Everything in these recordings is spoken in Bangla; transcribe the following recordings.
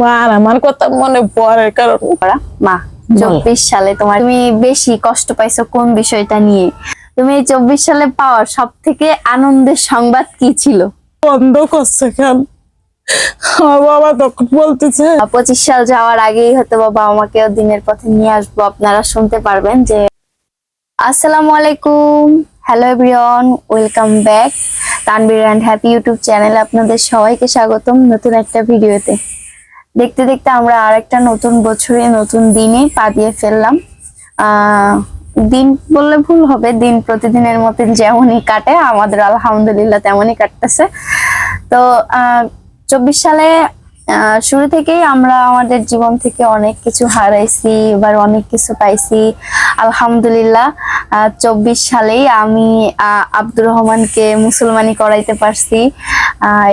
মার আমার কথা মনে পড়ে কারণ করা মা চব্বিশ সালে তোমার তুমি বেশি কষ্ট পাইছো কোন বিষয়টা নিয়ে? তুমি এই চব্বিশ সালে পাওয়ার সব থেকে আনন্দের সংবাদ কি ছিল? বন্ধ করছে কেন? বাবা তখন বলতেছে পঁচিশ সাল যাওয়ার আগেই হয়তো বাবা মাকেও দিনের পথে নিয়ে আসব আপনারা শুনতে পারবেন যে আসসালামু আলাইকুম hello everyone welcome back. Tanvir and happy YouTube চ্যানেলে আপনাদের সবাইকে স্বাগতম নতুন একটা ভিডিওতে। দেখতে দেখতে আমরা আরেকটা নতুন বছরে, নতুন দিনে পা দিয়ে ফেললাম। দিন বললে ভুল হবে, দিন প্রতিদিনের মতন যেমনই কাটে, আমাদের আলহামদুলিল্লাহ তেমনই কাটতেছে। তো চব্বিশ সালে শুরু থেকেই আমরা আমাদের জীবন থেকে অনেক কিছু হারাইছি, এবার অনেক কিছু পাইছি। আলহামদুলিল্লাহ চব্বিশ সালেই আমি আব্দুর রহমানকে মুসলমানি করাইতে পারছি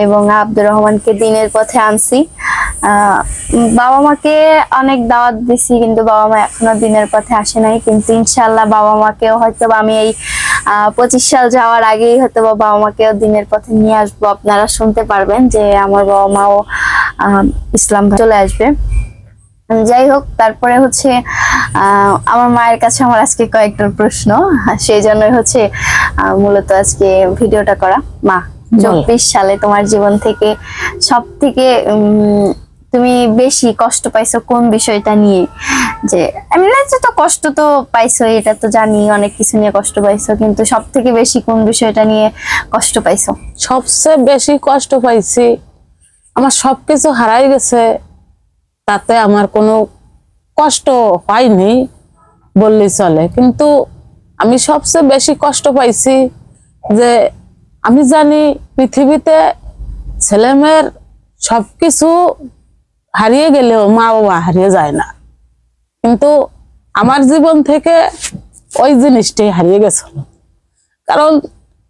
এবং আব্দুর রহমানকে দিনের পথে আনছি। বাবা মাকে অনেক দাওয়াত দিছি কিন্তু বাবা মা এখনও দিনের পথে আসে নাই। কিন্তু ইনশাল্লাহ বাবা মাকেও হয়তো আমি এই পঁচিশ সাল যাওয়ার আগেই হয়তো বাবা মাকেও দিনের পথে নিয়ে আসব। আপনারা শুনতে পারবেন যে আমার বাবা মাও ইসলাম চলে আসবে। যাই হোক তারপরে হচ্ছে আমার মায়ের কাছে আমার আজকে কয়েকটা প্রশ্ন। সেই জন্যই হচ্ছে মূলত আজকে ভিডিওটা করা। মা চব্বিশ সালে তোমার জীবন থেকে সব থেকে উম, তুমি বেশি কষ্ট পাইছো কোন বিষয়টা নিয়ে? যে আমি না যে তো কষ্ট তো পাইছো এটা তো জানি, অনেক কিছু নিয়ে কষ্ট পাইছো, কিন্তু সব থেকে বেশি কোন বিষয়টা নিয়ে কষ্ট পাইছো? সবচেয়ে বেশি কষ্ট পাইছি, আমার সবকিছু হারাই গেছে, তাতে আমার কোনো কষ্ট হয়নি বললেই চলে, কিন্তু আমি সবচেয়ে বেশি কষ্ট পাইছি যে, আমি জানি পৃথিবীতে ছেলেমেয়ের সবকিছু হারিয়ে গেলেও মা বাবা হারিয়ে যায় না। কিন্তু আমার জীবন থেকে ওই জিনিসটাই হারিয়ে গেছিল কারণ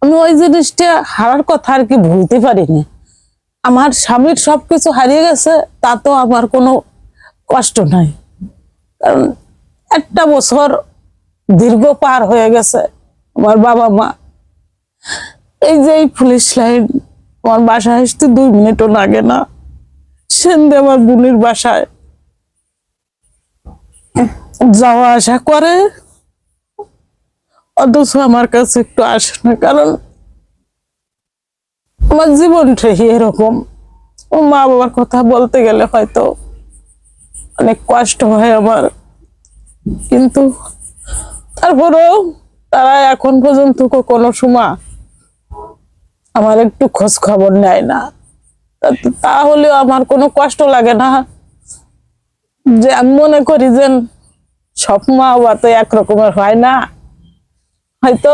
আমি ওই জিনিসটা হারার কথা আর কি ভুলতে পারিনি। আমার স্বামীর সবকিছু হারিয়ে গেছে তাতেও আমার কোনো কষ্ট নাই। কারণ একটা বছর দীর্ঘ পার হয়ে গেছে আমার বাবা মা। এই যে এই পুলিশ লাইন, আমার বাসায় আসতে দুই মিনিটও লাগে না। সেন্দে আমার বোনের বাসায়। যাওয়া আসা করে। অথচ আমার কাছে একটু আসে না, কারণ আমার জীবনটাই এরকম। ও মা বাবার কথা বলতে গেলে হয়তো অনেক কষ্ট হয় আমার। কিন্তু তারপরেও তারা এখন পর্যন্ত কোনো সময় আমার একটু খোঁজ খবর নেয় না। তাহলেও আমার কোনো কষ্ট লাগে না। যে আমি মনে করি যে সব মা বাবা তো একরকমের হয় না। হয়তো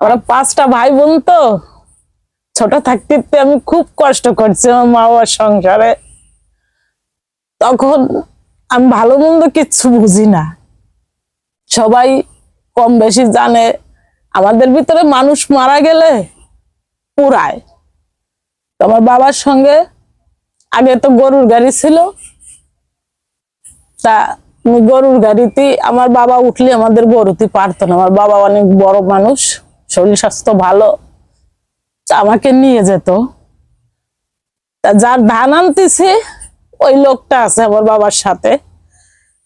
আমরা পাঁচটা ভাই বোন তো, ছোট থাকতে আমি খুব কষ্ট করছি আমার মা বাবার সংসারে। তখন আমি ভালো মন্দ কিচ্ছু বুঝি না। সবাই কম বেশি জানে, আমাদের ভিতরে মানুষ মারা গেলে পুরায়। তো আমার বাবার সঙ্গে আগে তো গরুর গাড়ি ছিল। তা আমি গরুর গাড়িতে আমার বাবা উঠলে আমাদের গরুতে পারতো না। আমার বাবা অনেক বড় মানুষ, শরীর স্বাস্থ্য ভালো আমাকে নিয়ে যেত। তা যার ধান আনতেছে, ওই লোকটা আছে আমার বাবার সাথে।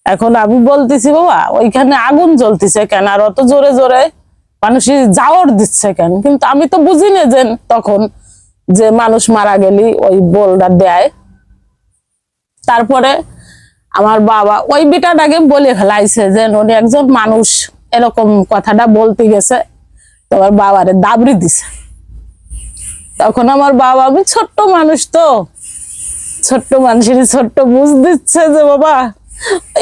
এখন আমি বলতেছি, বাবা, ওইখানে আগুন জ্বলতেছে কেন? আর অত জোরে জোরে মানুষ যাওয়ার দিচ্ছে কেন? কিন্তু আমি তো বুঝি না যে তখন যে মানুষ মারা গেলি ওই বোলটা দেয়। তারপরে আমার বাবা ওই বিটাটাকে বলে ফেলাইছে যে উনি একজন মানুষ এরকম কথাটা বলতে গেছে, তোমার বাবারে দাবড়ি দিছে। তখন আমার বাবা আমি ছোট্ট মানুষ তো, ছোট্ট মানুষের ছোট্ট বুঝ দিচ্ছে যে বাবা,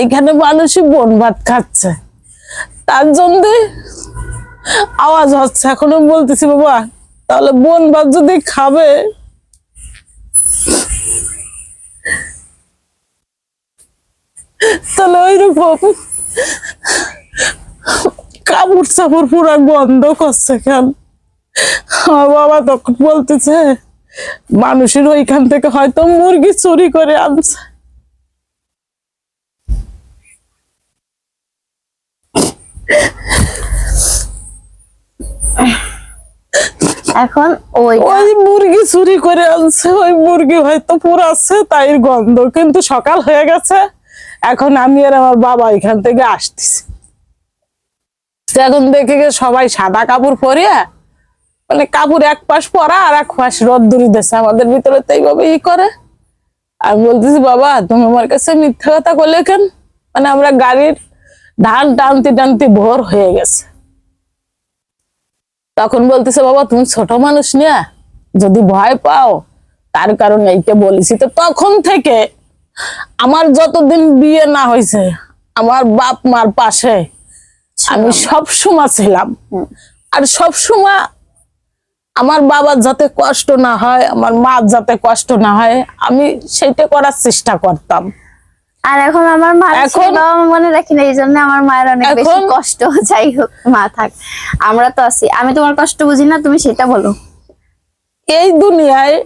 এখানে মানুষই বন ভাত খাচ্ছে। তার জন্য আওয়াজ হচ্ছে, এখনও বলতেছি বাবা তাহলে বন ভাত যদি খাবে? তাহলে ওইরকম কাপড় চাপড় পুরা গন্ধ করছে কেন? আমার বাবা তখন বলতেছে, মানুষের ওইখান থেকে হয়তো মুরগি চুরি করে আনছে। এখন ওই ওই মুরগি চুরি করে আনছে, ওই মুরগি হয়তো পুরাচ্ছে তাই গন্ধ। কিন্তু সকাল হয়ে গেছে, এখন আমি আর আমার বাবা এখান থেকে আসতেছি। এখন দেখে গে সবাই সাদা কাপড় পরিয়া মানে কাপড় এক পাশ পরা আর এক পাশ রোদ্দুরি দিচ্ছে আমাদের ভিতরে তো এইভাবে ই করে। আমি বলতেছি, বাবা, তুমি আমার কাছে মিথ্যা কথা করলে কেন? মানে আমরা গাড়ির ধান টানতে টানতে ভোর হয়ে গেছে। তখন বলতেছে বাবা তুমি ছোট মানুষ নিয়ে যদি ভয় পাও তার কারণে এইটা বলেছি। তো তখন থেকে আমার যতদিন বিয়ে না হয়েছে আমার বাপ মার পাশে আমি সব সময় ছিলাম। আর সব সময় আমার বাবার যাতে কষ্ট না হয় আমার মা যাতে কষ্ট না হয় আমি সেইটা করার চেষ্টা করতাম। আর এখন আমার মা এখন- মনে রাখি না এই জন্য আমার মায়ের অনেক বেশি কষ্ট। যাই হোক মা থাক। আমরা তো আছি। আমি তোমার কষ্ট বুঝি না তুমি সেটা বলো। এই দুনিয়ায়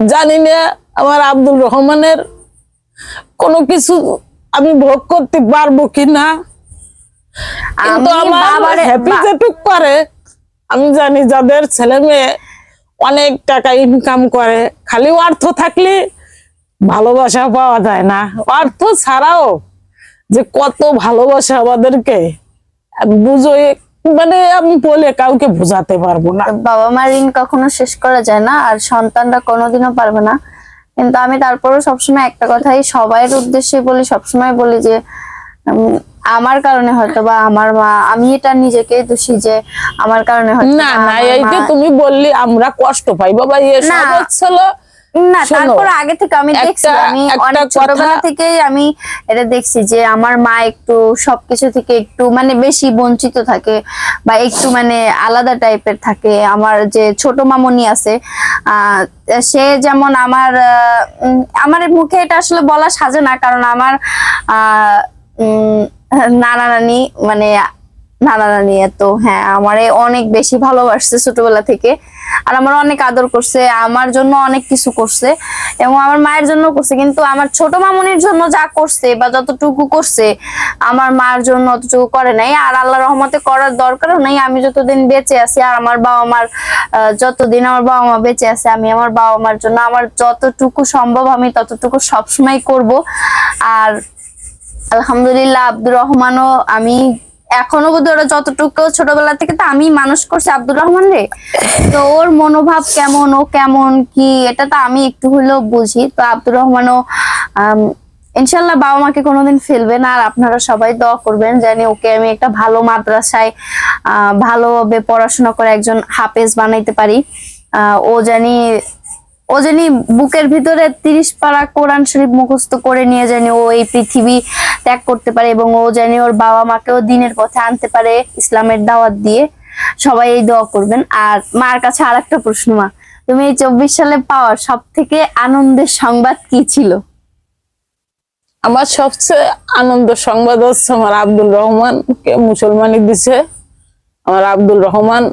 জানি না আমার আব্দুল রহমানের কোনো কিছু আমি ভোগ করতে পারব কি না কিন্তু আমার বাবারে- হ্যাপি যেটুক করে আমি জানি যাদের ছেলে মেয়ে অনেক টাকা ইনকাম করে খালি অর্থ থাকলে ভালোবাসা পাওয়া যায় না। অর্থ ছাড়াও যে কত ভালোবাসা আমাদেরকে বুঝোই মানে আমি বলে কাউকে বোঝাতে পারব না। বাবা মার ঋণ কখনো শেষ করা যায় না আর সন্তানরা কোনোদিনও পারবে না। কিন্তু আমি তারপরেও সবসময় একটা কথাই সবাইয়ের উদ্দেশ্যে বলি সবসময় বলি যে আমার কারণে হয়তো বা আমার মা আমি এটা নিজেকে দোষী যে আমার কারণে হয়তো না না এইটা মা- তুমি বললি আমরা কষ্ট পাই। বাবা এ সব হচ্ছিল না তারপর আগে থেকে আমি দেখছি আমি অনেক ছোটবেলা থেকেই আমি এটা দেখছি যে আমার মা একটু সবকিছু থেকে একটু মানে বেশি বঞ্চিত থাকে বা একটু মানে আলাদা টাইপের থাকে। আমার যে ছোট মামনি আছে আহ, সে যেমন আমার আমার মুখে এটা আসলে বলা সাজে না কারণ আমার আহ উম, নানা নানি মানে নানা নানি এত হ্যাঁ আমারে অনেক বেশি ভালোবাসছে ছোটবেলা থেকে। আর আমার অনেক আদর করছে, আমার জন্য অনেক কিছু করছে এবং আমার মায়ের জন্য করছে। কিন্তু আমার ছোট মামনির জন্য যা করছে বা যতটুকু করছে, আমার মার জন্য অতটুকু করে নাই। আর আল্লাহ রহমতে করার দরকারও নাই। আমি যতদিন বেঁচে আছি, আর আমার বাবা মার যতদিন আমার বাবা মা বেঁচে আছে, আমি আমার বাবা মার জন্য আমার যতটুকু সম্ভব আমি ততটুকু সবসময় করব। আর আলহামদুলিল্লাহ, আব্দুর রহমানও আমি এখনও বোধ যতটুকু ছোটবেলা থেকে তো আমি মানুষ করছি আব্দুর রহমান রে। তো ওর মনোভাব কেমন ও কেমন কি এটা তো আমি একটু হলেও বুঝি। তো আব্দুর রহমানও আম, ইনশাল্লাহ বাবা মাকে কোনোদিন ফেলবে না আর আপনারা সবাই দোয়া করবেন জানি ওকে আমি একটা ভালো মাদ্রাসায় ভালোভাবে পড়াশোনা করে একজন হাফেজ বানাইতে পারি। ও জানি ও জানি বুকের ভিতরে তিরিশ পারা কোরআন শরীফ মুখস্থ করে নিয়ে জানি ও এই পৃথিবী ত্যাগ করতে পারে এবং ও জানি ওর বাবা মাকেও দিনের পথে আনতে পারে ইসলামের দাওয়াত দিয়ে। সবাই এই দোয়া করবেন। আর মার কাছে আর একটা প্রশ্ন, মা, তুমি এই চব্বিশ সালে পাওয়া সব থেকে আনন্দের সংবাদ কি ছিল? আমার সবচেয়ে আনন্দ সংবাদ হচ্ছে আমার আব্দুল রহমানকে মুসলমানি দিছে। আমার আব্দুল রহমান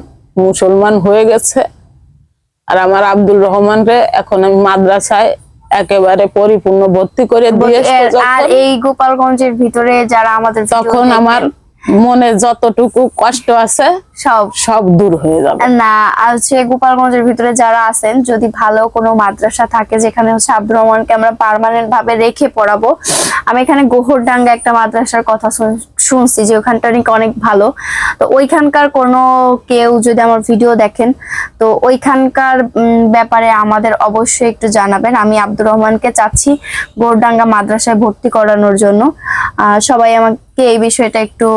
মুসলমান হয়ে গেছে। আর আমার আব্দুল রহমানকে এখন আমি মাদ্রাসায় একেবারে পরিপূর্ণ ভর্তি করে দিয়ে আর এই গোপালগঞ্জের ভিতরে যারা আমাদের তখন আমার মনে যতটুকু কষ্ট আছে, সব সব দূর হয়ে যাবে। না হচ্ছে গোপালগঞ্জের ভিতরে যারা আছেন, যদি ভালো কোনো মাদ্রাসা থাকে যেখানে হচ্ছে আব্দুর রহমানকে আমরা পার্মানেন্ট ভাবে রেখে পড়াবো, আমি এখানে গোহরডাঙ্গা একটা মাদ্রাসার কথা শুন- শুনছি যে ওখানটা নাকি অনেক ভালো। তো ওইখানকার কোনো কেউ যদি আমার ভিডিও দেখেন, তো ওইখানকার ব্যাপারে আমাদের অবশ্যই একটু জানাবেন। আমি আব্দুর রহমানকে চাচ্ছি গোহরডাঙ্গা মাদ্রাসায় ভর্তি করানোর জন্য। সবাই আমাকে এই বিষয়টা একটু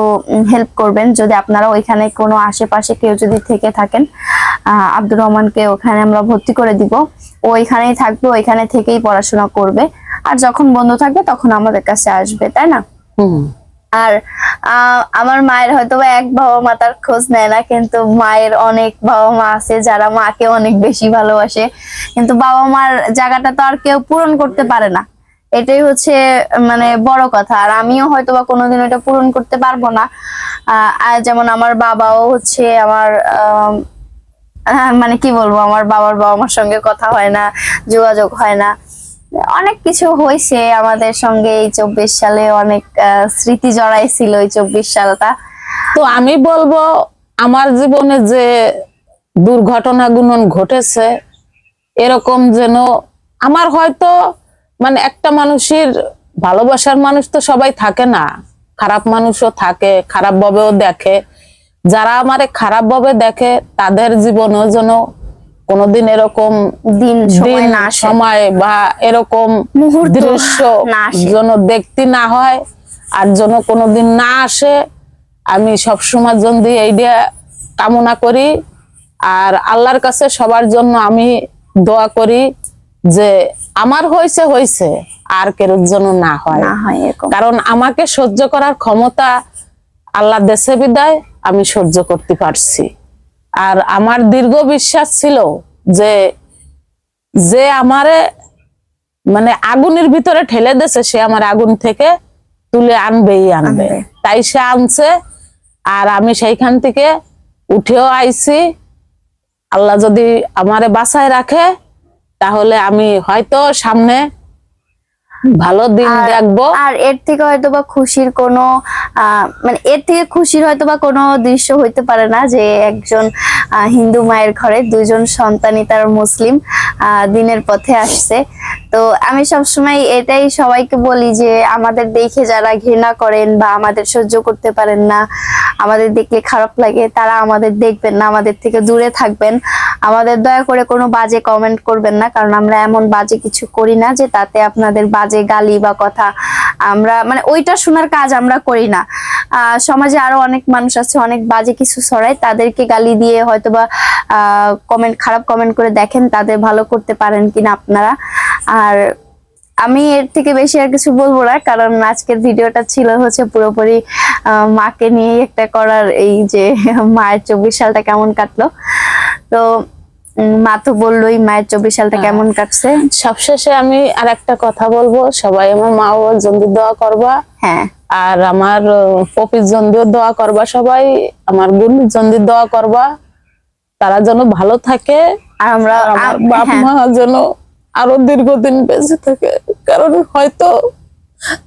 হেল্প করবেন। যদি আপনারা ওইখানে কোনো আশেপাশে কেউ যদি থেকে থাকেন আহ, আব্দুর রহমানকে ওখানে আমরা ভর্তি করে দিব। ও ওইখানেই থাকবে ওইখানে থেকেই পড়াশোনা করবে। আর যখন বন্ধ থাকবে তখন আমাদের কাছে আসবে তাই না? আর আমার মায়ের হয়তো এক বাবা মা তার খোঁজ নেয় না কিন্তু মায়ের অনেক বাবা মা আছে যারা মাকে অনেক বেশি ভালোবাসে। কিন্তু বাবা মার জায়গাটা তো আর কেউ পূরণ করতে পারে না। এটাই হচ্ছে মানে বড় কথা। আর আমিও হয়তো বা কোনোদিন এটা পূরণ করতে পারব না। যেমন আমার বাবাও হচ্ছে আমার মানে কি বলব, আমার বাবার বাবা মার সঙ্গে কথা হয় না, যোগাযোগ হয় না। অনেক কিছু হয়েছে আমাদের সঙ্গে এই চব্বিশ সালে অনেক স্মৃতি জড়াইছিল এই চব্বিশ সালটা। তো আমি বলব, আমার জীবনে যে দুর্ঘটনাগুলো ঘটেছে, এরকম যেন আমার হয়তো মানে একটা মানুষের ভালোবাসার মানুষ তো সবাই থাকে না। খারাপ মানুষও থাকে খারাপ ভাবেও দেখে। যারা আমারে খারাপ ভাবে দেখে তাদের জীবনও যেন কোনোদিন এরকম দিন সময় না সময় বা এরকম মুহূর্ত দৃশ্য যেন দেখতে না হয় আর যেন কোনোদিন না আসে আমি সবসময় জন্য এইটা কামনা করি। আর আল্লাহর কাছে সবার জন্য আমি দোয়া করি। যে আমার হয়েছে হয়েছে আর কেরোর জন্য না হয়। না হয় কারণ আমাকে সহ্য করার ক্ষমতা আল্লাহ দেশে বিদায় আমি সহ্য করতে পারছি। আর আমার দীর্ঘ বিশ্বাস ছিল যে যে আমারে মানে আগুনের ভিতরে ঠেলে দেছে সে আমার আগুন থেকে তুলে আনবেই আনবে। আনবে। তাই সে আনছে আর আমি সেইখান থেকে উঠেও আইছি। আল্লাহ যদি আমারে বাসায় রাখে তাহলে আমি হয়তো সামনে ভালো দিন দেখব। আর এর থেকে হয়তো বা খুশির কোনো আহ, মানে এর থেকে খুশির হয়তো বা কোনো দৃশ্য হইতে পারে না যে একজন হিন্দু মায়ের ঘরে দুজন সন্তানই তার মুসলিম আহ, দিনের পথে আসছে। তো আমি সবসময় এটাই সবাইকে বলি যে আমাদের দেখে যারা ঘৃণা করেন বা আমাদের সহ্য করতে পারেন না, আমাদের দেখলে খারাপ লাগে, তারা আমাদের দেখবেন না, আমাদের থেকে দূরে থাকবেন। আমাদের দয়া করে কোনো বাজে কমেন্ট করবেন না, কারণ আমরা এমন বাজে কিছু করি না যে তাতে আপনাদের বাজে গালি বা কথা আমরা মানে ওইটা শোনার কাজ আমরা করি না। সমাজে আরও অনেক মানুষ আছে, অনেক বাজে কিছু ছড়ায়, তাদেরকে গালি দিয়ে হয়তোবা কমেন্ট খারাপ কমেন্ট করে দেখেন তাদের ভালো করতে পারেন কিনা আপনারা। আর আমি এর থেকে বেশি আর কিছু বলব না কারণ আজকের ভিডিওটা ছিল হচ্ছে পুরোপুরি মাকে নিয়ে একটা করার এই যে মায়ের চব্বিশ সালটা কেমন কাটলো। তো মা তো বললোই মায়ের চব্বিশ সালটা হ্যাঁ। কেমন কাটছে। সবশেষে আমি আর একটা কথা বলব সবাই আমার মা ও জন্দির দোয়া করবা। হ্যাঁ। আর আমার পপির জন্দিও দোয়া করবা সবাই আমার গুলির জন্দির দোয়া করবা। তারা যেন ভালো থাকে আর আমরা আ- বাপ হ্যাঁ, মা যেন আরও দীর্ঘদিন বেঁচে থাকে। কারণ হয়তো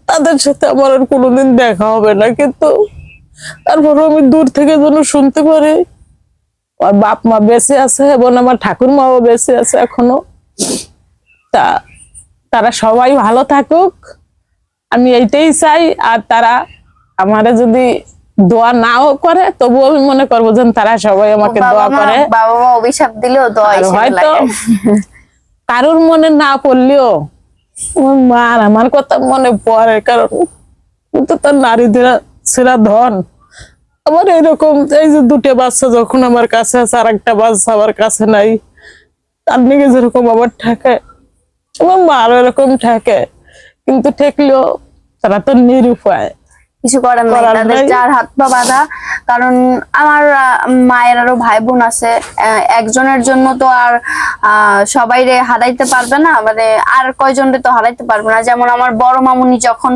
তাদের সাথে আমার আর কোনোদিন দেখা হবে না কিন্তু তারপরে আমি দূর থেকে যেন শুনতে পারি আমার বাপ মা বেঁচে আছে এবং আমার ঠাকুর মাও বেঁচে আছে এখনও। তা তারা সবাই ভালো থাকুক আমি এইটাই চাই আর তারা আমারে যদি দোয়া নাও করে তবুও আমি মনে করব যে তারা সবাই আমাকে দোয়া করে। বাবা মা অভিশাপ দিলেও দোয়া হয়তো। কারোর মনে না পড়লেও আমার মা আর আমার কথা মনে পড়ে, কারণ তো তার নারীদের সেরা ধন। আমার এরকম এই যে দুটো বাচ্চা যখন আমার কাছে আছে আর একটা বাচ্চা আমার কাছে নাই, তার দিকে যেরকম আমার ঠেকে, আমার মারও এরকম ঠেকে, কিন্তু ঠেকলেও তারা তো নিরুপায়। কিছু করার নাই। তাদের। চার হাত পা বাঁধা কারণ আমার মায়ের আরও ভাই বোন আছে একজনের জন্য তো আর সবাই রে হারাইতে পারবে না মানে আর কয়জন রে তো হারাইতে পারবে না। যেমন আমার বড় মামুনি যখন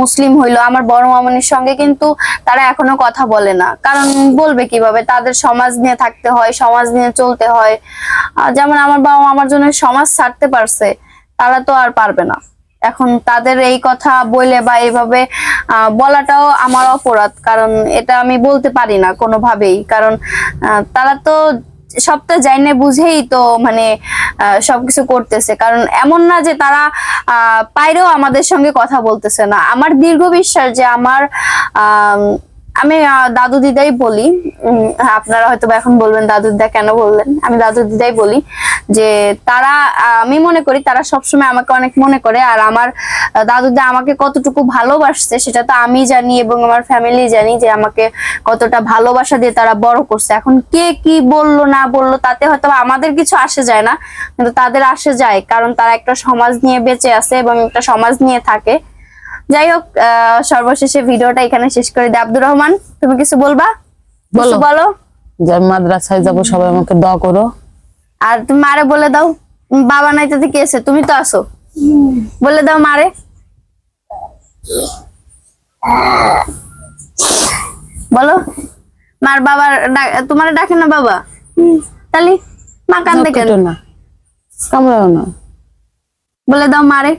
মুসলিম হইল আমার বড় মামুনির সঙ্গে কিন্তু তারা এখনও কথা বলে না। কারণ বলবে কীভাবে? তাদের সমাজ নিয়ে থাকতে হয় সমাজ নিয়ে চলতে হয়। যেমন আমার বাবা আমার জন্য সমাজ ছাড়তে পারছে তারা তো আর পারবে না। এখন তাদের এই কথা বলে বা এইভাবে বলাটাও আমার অপরাধ। কারণ এটা আমি বলতে পারি না কোনোভাবেই। কারণ তারা তো সবটা জাইনে বুঝেই তো মানে আহ, সবকিছু করতেছে। কারণ এমন না যে তারা আহ, আমাদের সঙ্গে কথা বলতেছে না। আমার দীর্ঘ বিশ্বাস যে আমার আম, আমি দাদু দিদাই বলি। আপনারা হয়তো এখন বলবেন, দাদু দিদা কেন বললেন? আমি দাদু দিদাই বলি যে, তারা আমি মনে করি তারা সবসময় আমাকে অনেক মনে করে। আর আমার দাদু দিদা আমাকে কতটুকু ভালোবাসছে, সেটা তো আমি জানি এবং আমার ফ্যামিলি জানি যে আমাকে কতটা ভালোবাসা দিয়ে তারা বড় করছে। এখন কে কি বলল, না বলল, তাতে হয়তো আমাদের কিছু আসে যায় না, কিন্তু তাদের আসে যায়। কারণ তারা একটা সমাজ নিয়ে বেঁচে আছে এবং একটা সমাজ নিয়ে থাকে। যাই হোক আহ, সর্বশেষে ভিডিওটা এখানে শেষ করে দিই। আব্দুর রহমান তুমি কিছু বলবা? বলো। বলো? যে মাদ্রাসায় যাব সবাই আমাকে দোয়া করো। আর তুমি মারে বলে দাও। বাবা নাই তাতে কে আছে তুমি তো আসো বলে দাও মারে। বলো। মার বাবার তোমার ডাকে না বাবা? তাহলে মা কান্দে কেন? না। কামড়াও না। বলে দাও মারে।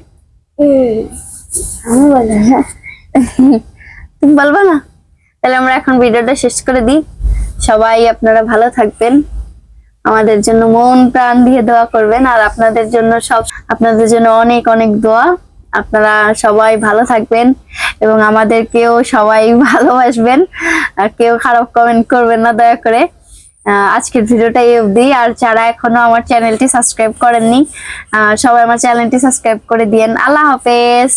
তুমি বলবা না? তাহলে আমরা এখন ভিডিওটা শেষ করে দিই। সবাই আপনারা ভালো থাকবেন। আমাদের জন্য মন প্রাণ দিয়ে দোয়া করবেন। আর আপনাদের জন্য সব, আপনাদের জন্য অনেক অনেক দোয়া। আপনারা সবাই ভালো থাকবেন এবং আমাদেরকেও সবাই ভালোবাসবেন। আর কেউ খারাপ কমেন্ট করবেন না, দয়া করে। আজকের ভিডিওটা এই অবধি। আর যারা এখনও আমার চ্যানেলটি সাবস্ক্রাইব করেননি সবাই আমার চ্যানেলটি সাবস্ক্রাইব করে দিয়েন। আল্লাহ হাফেজ।